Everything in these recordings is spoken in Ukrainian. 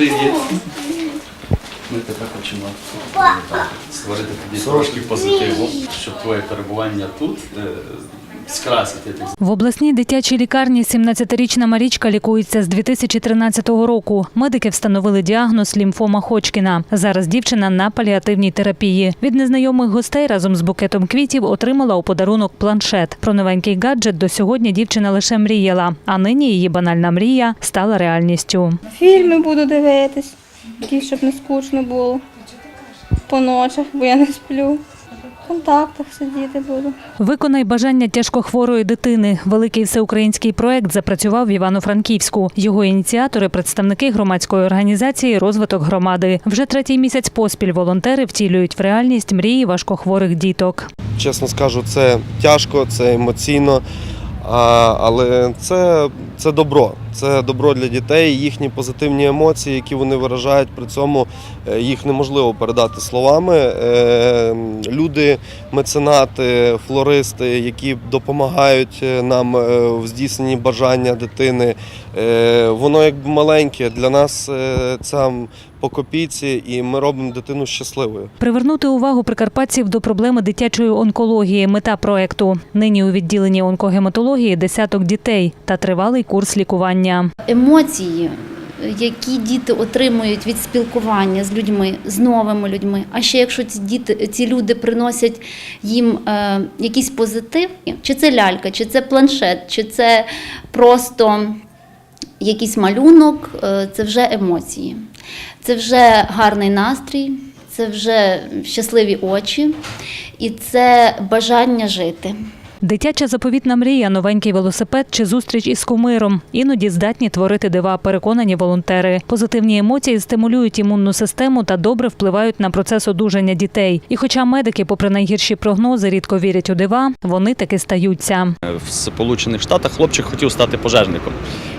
Привіт. Ми тебе хочемо створити тобі трошки позитиву, щоб твоє перебування тут е, скрасити В обласній дитячій лікарні 17-річна Марічка лікується з 2013 року. Медики встановили діагноз лімфома Ходжкіна. Зараз дівчина на паліативній терапії. Від незнайомих гостей разом з букетом квітів отримала у подарунок планшет. Про новенький гаджет до сьогодні дівчина лише мріяла, а нині її банальна мрія стала реальністю. Фільми буду дивитись, які щоб не скучно було. По ночах, бо я не сплю. В контактах сидіти буду. Виконай бажання тяжкохворої дитини. Великий всеукраїнський проект запрацював в Івано-Франківську. Його ініціатори представники громадської організації Розвиток громади. Вже третій місяць поспіль волонтери втілюють в реальність мрії важкохворих діток. чесно скажу, це тяжко, це емоційно, але це, це добро. Це добро для дітей, їхні позитивні емоції, які вони виражають. При цьому е, їх неможливо передати словами. Е, Люди, меценати, флористи, які допомагають е, нам в здійсненні бажання дитини. Воно якби маленьке для нас це по копійці, і ми робимо дитину щасливою. Привернути увагу прикарпатців до проблеми дитячої онкології. Мета проекту. Нині у відділенні онкогематології десяток дітей та тривалий курс лікування. Емоції, які діти отримують від спілкування з людьми, з новими людьми. А ще якщо ці діти, ці люди приносять їм е, якийсь позитив, чи це лялька, чи це планшет, чи це просто якийсь малюнок, е, це вже емоції, це вже гарний настрій, це вже щасливі очі і це бажання жити. Дитяча заповітна мрія, новенький велосипед чи зустріч із кумиром. Іноді здатні творити дива, переконані волонтери. Позитивні емоції стимулюють імунну систему та добре впливають на процес одужання дітей. І хоча медики, попри найгірші прогнози, рідко вірять у дива, вони таки стаються. В Сполучених Штатах хлопчик хотів стати пожежником.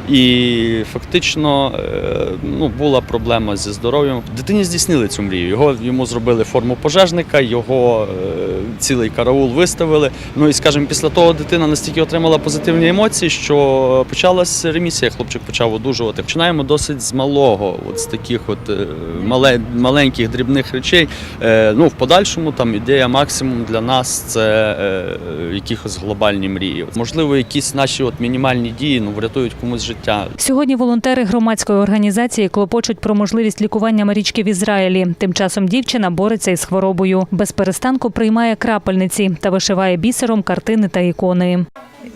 І фактично е, ну, була проблема зі здоров'ям. Дитині здійснили цю мрію. Його йому зробили форму пожежника, його е, цілий караул виставили. Ну і скажімо, після того дитина настільки отримала позитивні емоції, що почалась ремісія. Хлопчик почав одужувати. Починаємо досить з малого, от з таких от е, мале, маленьких дрібних речей. Ну, в подальшому там ідея максимум для нас це якихось глобальні мрії. Можливо, якісь наші от мінімальні дії ну, врятують комусь життя. Сьогодні волонтери громадської організації клопочуть про можливість лікування Марічки в Ізраїлі. Тим часом дівчина бореться із хворобою. Без перестанку приймає крапельниці та вишиває бісером картини та ікони.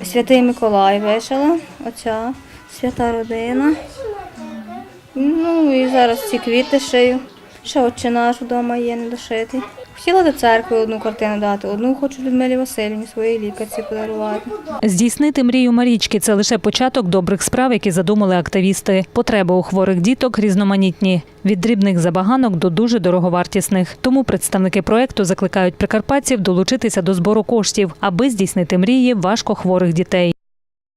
Святий Миколай вишила, оця свята родина. Ну і зараз ці квіти шию. Ще отче наш вдома є недошитий. Хотіла до церкви одну картину дати, одну хочу Людмилі Васильівні своїй лікарці подарувати. Здійснити мрію Марічки це лише початок добрих справ, які задумали активісти. Потреби у хворих діток різноманітні від дрібних забаганок до дуже дороговартісних. Тому представники проекту закликають прикарпатців долучитися до збору коштів, аби здійснити мрії важкохворих дітей.